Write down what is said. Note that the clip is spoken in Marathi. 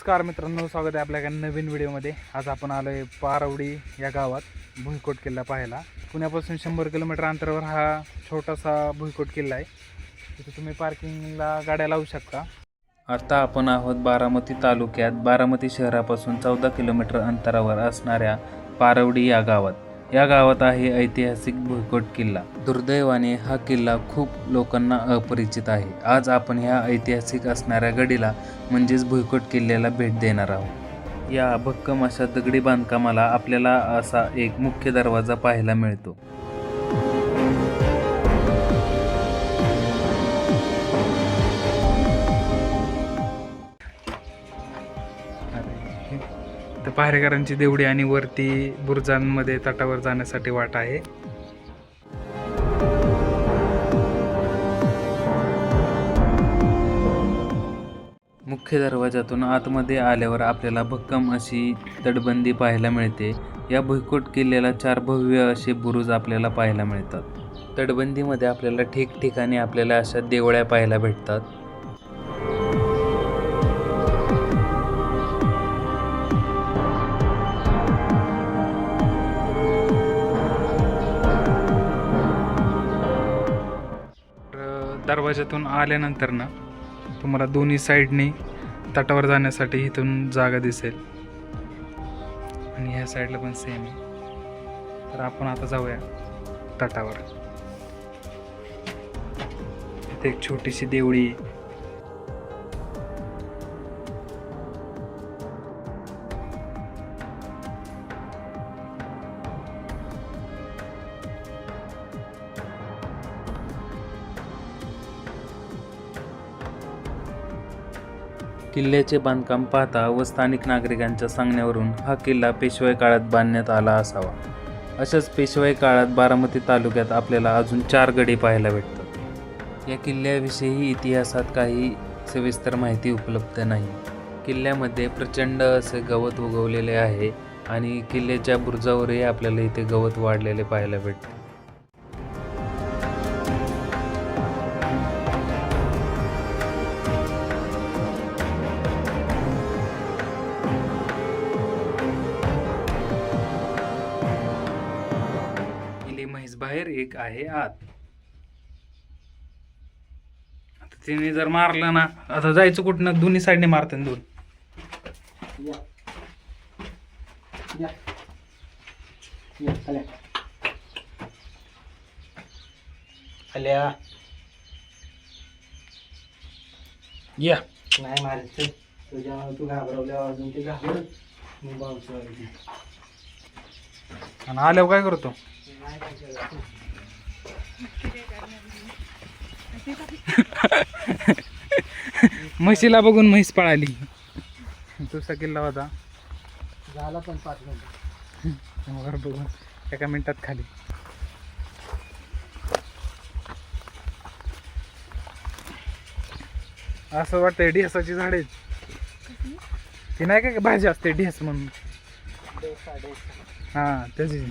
नमस्कार मित्रांनो स्वागत आहे आपल्या नवीन व्हिडिओमध्ये. आज आपण आलो आहे पारवडी या गावात भुईकोट किल्ला पाहायला. पुण्यापासून शंभर किलोमीटर अंतरावर हा छोटासा भुईकोट किल्ला आहे. तिथे तुम्ही पार्किंगला गाड्या लावू शकता. आता आपण आहोत बारामती तालुक्यात. बारामती शहरापासून चौदा किलोमीटर अंतरावर असणाऱ्या पारवडी या गावात. या गावात आहे ऐतिहासिक भुईकोट किल्ला. दुर्दैवाने हा किल्ला खूप लोकांना अपरिचित आहे. आज आपण ह्या ऐतिहासिक असणाऱ्या गडीला म्हणजेच भुईकोट किल्ल्याला भेट देणार आहोत. या भक्कम अशा दगडी बांधकामाला आपल्याला असा एक मुख्य दरवाजा पाहायला मिळतो. तर पहारेकरांची देवडी आणि वरती बुरुजांमध्ये तटावर जाण्यासाठी वाट आहे. मुख्य दरवाजातून आतमध्ये आल्यावर आपल्याला भक्कम अशी तटबंदी पाहायला मिळते. या भुईकोट किल्ल्याला चार भव्य असे बुरुज आपल्याला पाहायला मिळतात. तटबंदीमध्ये आपल्याला ठिकठिकाणी आपल्याला अशा देवळ्या पाहायला भेटतात. दरवाज्यातून आल्यानंतर ना तुम्हाला दोन्ही साईडनी तटावर जाण्यासाठी इथून जागा दिसेल. आणि ह्या साईडला पण सेम आहे. तर आपण आता जाऊया तटावर. इथे एक छोटीशी देवळी आहे. किल्ल्याचे बांधकाम पाहता व स्थानिक नागरिकांच्या सांगण्यावरून हा किल्ला पेशवाई काळात बांधण्यात आला असावा. अशाच पेशवाई काळात बारामती तालुक्यात आपल्याला अजून चार गडी पाहायला भेटतात. या किल्ल्याविषयी इतिहासात काही सविस्तर माहिती उपलब्ध नाही. किल्ल्यामध्ये प्रचंड असे गवत उगवलेले आहे आणि किल्ल्याच्या बुरुजावरही आपल्याला इथे गवत वाढलेले पाहायला भेटते. बाहेर एक आहे आत. आता तिने जर मारलं ना आता जायचं कुठनं? दोन्ही साईडने मारते ना दोन. या. या. या आल्या. या. नाही मारायचं तुझ्या तू घाबरवल्यावर अजून ते घाबर आणि आल्यावर काय करतो. म्हशीला बघून म्हैस पळाली. तुझा किल्ला होता. झाला पण पाच मिनिटं. बघून एका मिनिटात खाली. असं वाटतंय ढेसाची झाड ती नाही का भाजी असते ढेस म्हणून? हा त्याची.